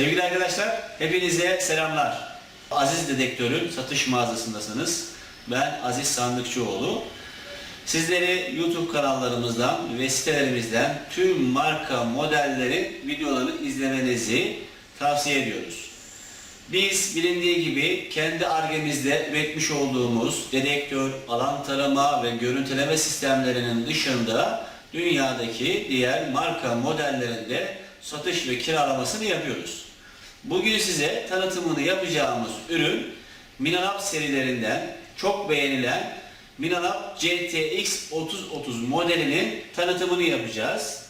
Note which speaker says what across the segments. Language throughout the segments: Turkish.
Speaker 1: Sevgili arkadaşlar, hepinize selamlar. Aziz Dedektör'ün satış mağazasındasınız. Ben Aziz Sandıkçıoğlu. Sizleri YouTube kanallarımızdan ve sitelerimizden tüm marka modelleri videolarını izlemenizi tavsiye ediyoruz. Biz bilindiği gibi kendi argemizde üretmiş olduğumuz dedektör, alan tarama ve görüntüleme sistemlerinin dışında dünyadaki diğer marka modellerinde satış ve kiralamasını yapıyoruz. Bugün size tanıtımını yapacağımız ürün Minalab serilerinden çok beğenilen Minalab GTX 3030 modelinin tanıtımını yapacağız.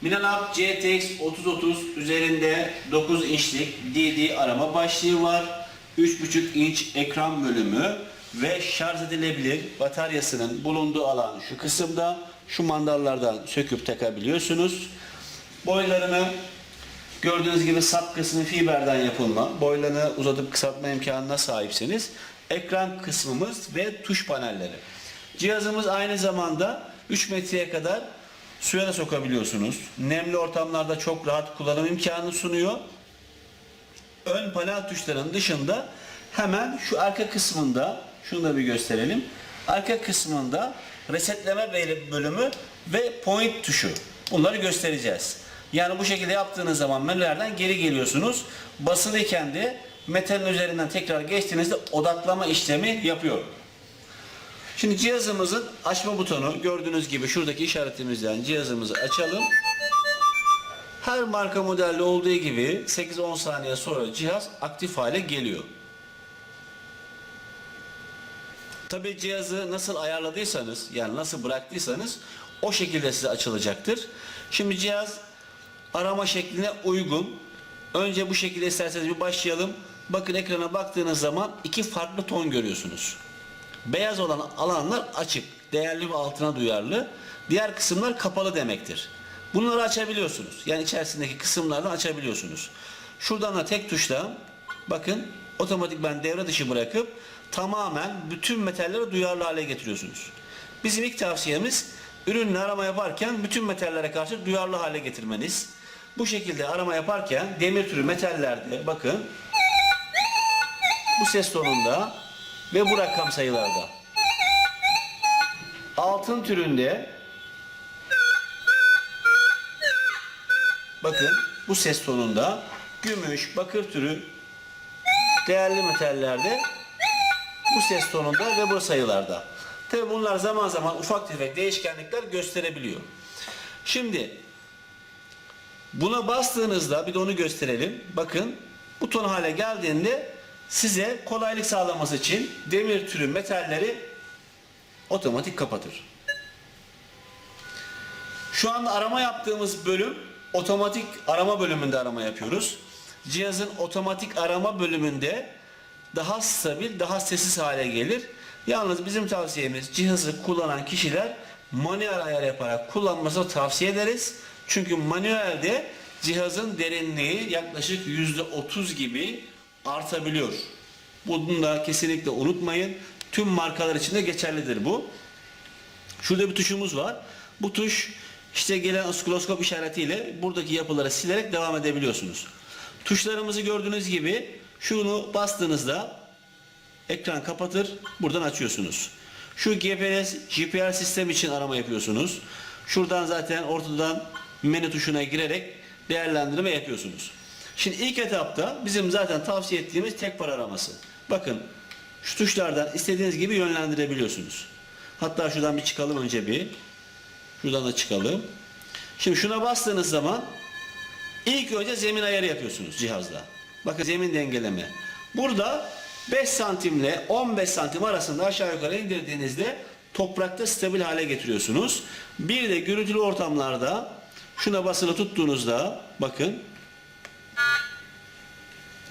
Speaker 1: Minalab GTX 3030 üzerinde 9 inçlik DD arama başlığı var. 3.5 inç ekran bölümü ve şarj edilebilir bataryasının bulunduğu alan şu kısımda. Şu mandallardan söküp takabiliyorsunuz. Boylarını gördüğünüz gibi sap kısmı fiberden yapılma. Boylarını uzatıp kısaltma imkanına sahipsiniz. Ekran kısmımız ve tuş panelleri. Cihazımız aynı zamanda 3 metreye kadar suya da sokabiliyorsunuz. Nemli ortamlarda çok rahat kullanım imkanı sunuyor. Ön panel tuşlarının dışında hemen şu arka kısmında şunu da bir gösterelim. Arka kısmında resetleme bölümü ve point tuşu. Bunları göstereceğiz. Yani bu şekilde yaptığınız zaman menülerden geri geliyorsunuz. Basılıyken de metalin üzerinden tekrar geçtiğinizde odaklama işlemi yapıyor. Şimdi cihazımızın açma butonu gördüğünüz gibi şuradaki işaretimizden cihazımızı açalım. Her marka modelde olduğu gibi 8-10 saniye sonra cihaz aktif hale geliyor. Tabi cihazı nasıl ayarladıysanız yani nasıl bıraktıysanız o şekilde size açılacaktır. Şimdi cihaz arama şekline uygun. Önce bu şekilde isterseniz bir başlayalım. Bakın ekrana baktığınız zaman iki farklı ton görüyorsunuz. Beyaz olan alanlar açık, değerli ve altına duyarlı. Diğer kısımlar kapalı demektir. Bunları açabiliyorsunuz. Yani içerisindeki kısımlardan açabiliyorsunuz. Şuradan da tek tuşla bakın otomatik ben devre dışı bırakıp tamamen bütün metalleri duyarlı hale getiriyorsunuz. Bizim ilk tavsiyemiz ürünle arama yaparken bütün metallere karşı duyarlı hale getirmeniz. Bu şekilde arama yaparken demir türü metallerde bakın bu ses tonunda ve bu rakam sayılarda. Altın türünde bakın bu ses tonunda gümüş, bakır türü değerli metallerde bu ses tonunda ve bu sayılarda. Tabi bunlar zaman zaman ufak tefek değişkenlikler gösterebiliyor. Şimdi buna bastığınızda bir de onu gösterelim. Bakın bu ton hale geldiğinde size kolaylık sağlaması için demir türü metalleri otomatik kapatır. Şu anda arama yaptığımız bölüm otomatik arama bölümünde arama yapıyoruz. Cihazın otomatik arama bölümünde daha stabil, daha sessiz hale gelir. Yalnız bizim tavsiyemiz cihazı kullanan kişiler manuel ayar yaparak kullanmasını tavsiye ederiz. Çünkü manuelde cihazın derinliği yaklaşık %30 gibi artabiliyor. Bunu da kesinlikle unutmayın. Tüm markalar için de geçerlidir bu. Şurada bir tuşumuz var. Bu tuş işte gelen oskoloskop işaretiyle buradaki yapıları silerek devam edebiliyorsunuz. Tuşlarımızı gördüğünüz gibi şunu bastığınızda ekran kapatır, buradan açıyorsunuz. Şu GPS, GPR sistem için arama yapıyorsunuz. Şuradan zaten ortadan menü tuşuna girerek değerlendirme yapıyorsunuz. Şimdi ilk etapta bizim zaten tavsiye ettiğimiz tek para araması. Bakın şu tuşlardan istediğiniz gibi yönlendirebiliyorsunuz. Hatta şuradan bir çıkalım önce bir. Şuradan da çıkalım. Şimdi şuna bastığınız zaman ilk önce zemin ayarı yapıyorsunuz cihazla. Bakın zemin dengeleme. Burada 5 santimle 15 santim arasında aşağı yukarı indirdiğinizde toprakta stabil hale getiriyorsunuz. Bir de gürültülü ortamlarda şuna basılı tuttuğunuzda bakın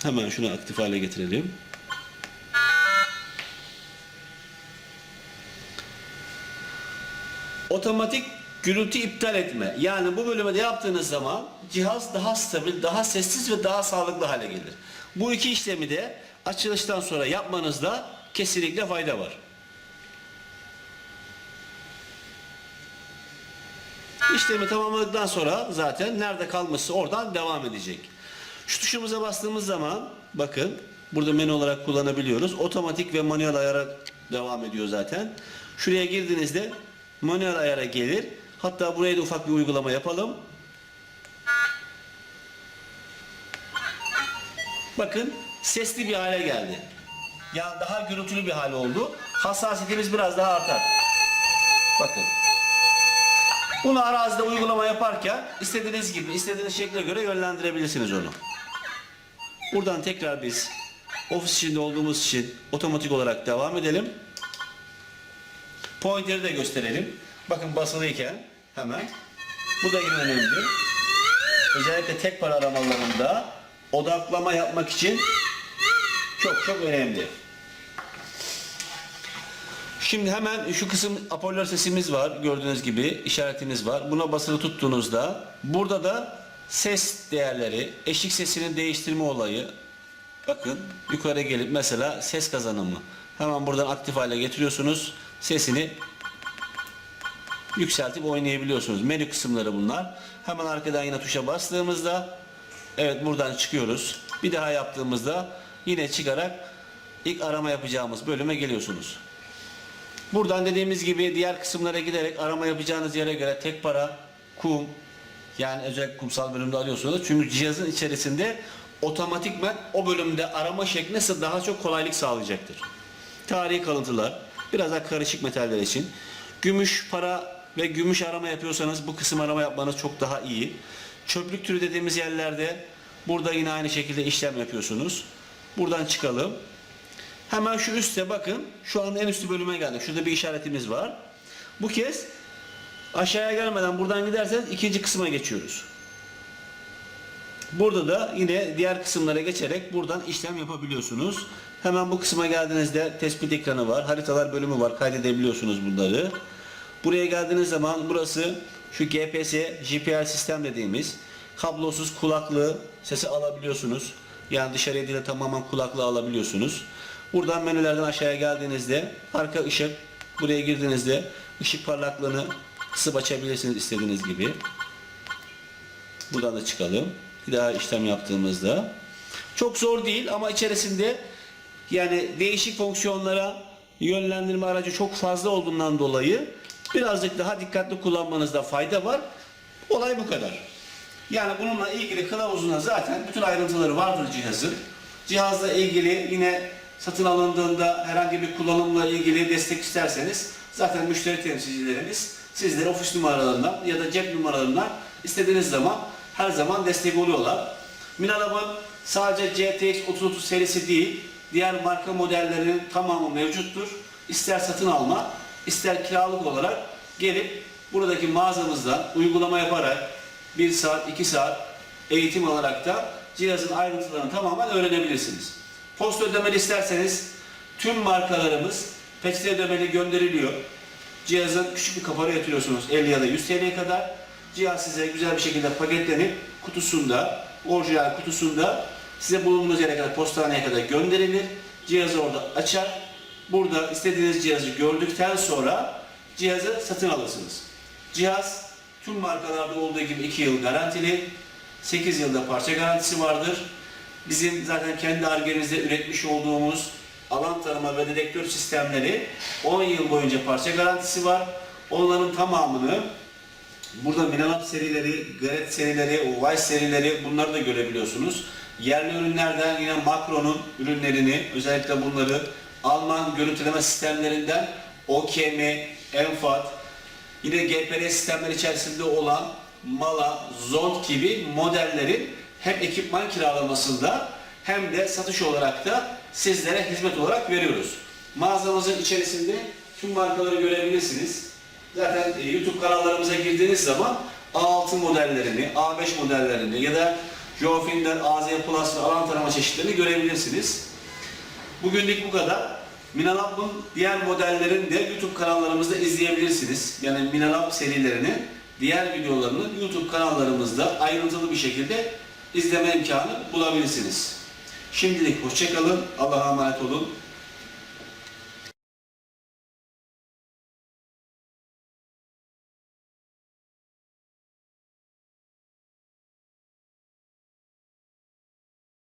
Speaker 1: hemen şunu aktif hale getirelim. Otomatik gürültü iptal etme. Yani bu bölümde yaptığınız zaman cihaz daha stabil, daha sessiz ve daha sağlıklı hale gelir. Bu iki işlemi de açılıştan sonra yapmanızda kesinlikle fayda var. İşlemi tamamladıktan sonra zaten nerede kalmışsa oradan devam edecek. Şu tuşumuza bastığımız zaman bakın burada menü olarak kullanabiliyoruz. Otomatik ve manuel ayara devam ediyor zaten. Şuraya girdiğinizde manuel ayara gelir. Hatta buraya da ufak bir uygulama yapalım. Bakın sesli bir hale geldi. Yani daha gürültülü bir hal oldu. Hassasiyetimiz biraz daha artar. Bakın. Bunu arazide uygulama yaparken istediğiniz gibi, istediğiniz şekle göre yönlendirebilirsiniz onu. Buradan tekrar biz ofis içinde olduğumuz için otomatik olarak devam edelim. Pointer'i de gösterelim. Bakın basılıyken hemen. Bu da yine önemli. Özellikle tek para aramalarında odaklama yapmak için çok çok önemli. Şimdi hemen şu kısım apoller sesimiz var. Gördüğünüz gibi işaretimiz var. Buna basılı tuttuğunuzda burada da ses değerleri, eşik sesinin değiştirme olayı. Bakın yukarı gelip mesela ses kazanımı. Hemen buradan aktif hale getiriyorsunuz. Sesini yükseltip oynayabiliyorsunuz. Menü kısımları bunlar. Hemen arkadan yine tuşa bastığımızda evet buradan çıkıyoruz. Bir daha yaptığımızda yine çıkarak ilk arama yapacağımız bölüme geliyorsunuz. Buradan dediğimiz gibi diğer kısımlara giderek arama yapacağınız yere göre tek para, kum yani özellikle kumsal bölümde arıyorsunuz. Çünkü cihazın içerisinde otomatikmen o bölümde arama şekli size daha çok kolaylık sağlayacaktır. Tarihi kalıntılar, biraz daha karışık metaller için. Gümüş, para ve gümüş arama yapıyorsanız bu kısım arama yapmanız çok daha iyi. Çöplük türü dediğimiz yerlerde burada yine aynı şekilde işlem yapıyorsunuz. Buradan çıkalım. Hemen şu üstte bakın. Şu anda en üstü bölüme geldik. Şurada bir işaretimiz var. Bu kez aşağıya gelmeden buradan giderseniz ikinci kısma geçiyoruz. Burada da yine diğer kısımlara geçerek buradan işlem yapabiliyorsunuz. Hemen bu kısma geldiğinizde tespit ekranı var. Haritalar bölümü var. Kaydedebiliyorsunuz bunları. Buraya geldiğiniz zaman burası şu GPS, GPL sistem dediğimiz kablosuz kulaklığı sesi alabiliyorsunuz. Yani dışarıya değil de tamamen kulaklığı alabiliyorsunuz. Buradan menülerden aşağıya geldiğinizde arka ışık buraya girdiğinizde ışık parlaklığını kısıp açabilirsiniz istediğiniz gibi. Buradan da çıkalım. Bir daha işlem yaptığımızda. Çok zor değil ama içerisinde yani değişik fonksiyonlara yönlendirme aracı çok fazla olduğundan dolayı birazcık daha dikkatli kullanmanızda fayda var. Olay bu kadar. Yani bununla ilgili kılavuzuna zaten bütün ayrıntıları vardır cihazın. Cihazla ilgili yine satın alındığında herhangi bir kullanımla ilgili destek isterseniz zaten müşteri temsilcilerimiz sizlere ofis numaralarından ya da cep numaralarından istediğiniz zaman her zaman destek oluyorlar. Minalab'ın sadece GTX 3030 serisi değil, diğer marka modellerinin tamamı mevcuttur. İster satın alma, ister kiralık olarak gelip buradaki mağazamızdan uygulama yaparak 1 saat, 2 saat eğitim alarak da cihazın ayrıntılarını tamamen öğrenebilirsiniz. Post ödemeli isterseniz tüm markalarımız peçete ödemeli gönderiliyor. Cihazın küçük bir kapara yatırıyorsunuz 50 ya da 100 TL'ye kadar. Cihaz size güzel bir şekilde paketlenip kutusunda, orijinal kutusunda size bulunduğunuz yere kadar postaneye kadar gönderilir. Cihazı orada açar. Burada istediğiniz cihazı gördükten sonra cihazı satın alırsınız. Cihaz tüm markalarda olduğu gibi 2 yıl garantili, 8 yılda parça garantisi vardır. Bizim zaten kendi argemizde üretmiş olduğumuz alan tarama ve dedektör sistemleri 10 yıl boyunca parça garantisi var. Onların tamamını burada Minalab serileri, Garrett serileri, Weiss serileri bunları da görebiliyorsunuz. Yerli ürünlerden yine Makro'nun ürünlerini özellikle bunları Alman görüntüleme sistemlerinden OKM, Enfat, yine GPRS sistemler içerisinde olan Mala, Zond gibi modellerin hem ekipman kiralamasında hem de satış olarak da sizlere hizmet olarak veriyoruz. Mağazamızın içerisinde tüm markaları görebilirsiniz. Zaten e, YouTube kanallarımıza girdiğiniz zaman A6 modellerini, A5 modellerini ya da Jofin'den AZ Plus ve alan tarama çeşitlerini görebilirsiniz. Bugünlük bu kadar. Minalab'ın diğer modellerini de YouTube kanallarımızda izleyebilirsiniz. Yani Minalab serilerini, diğer videolarını YouTube kanallarımızda ayrıntılı bir şekilde izleme imkanı bulabilirsiniz. Şimdilik hoşçakalın. Allah'a emanet olun.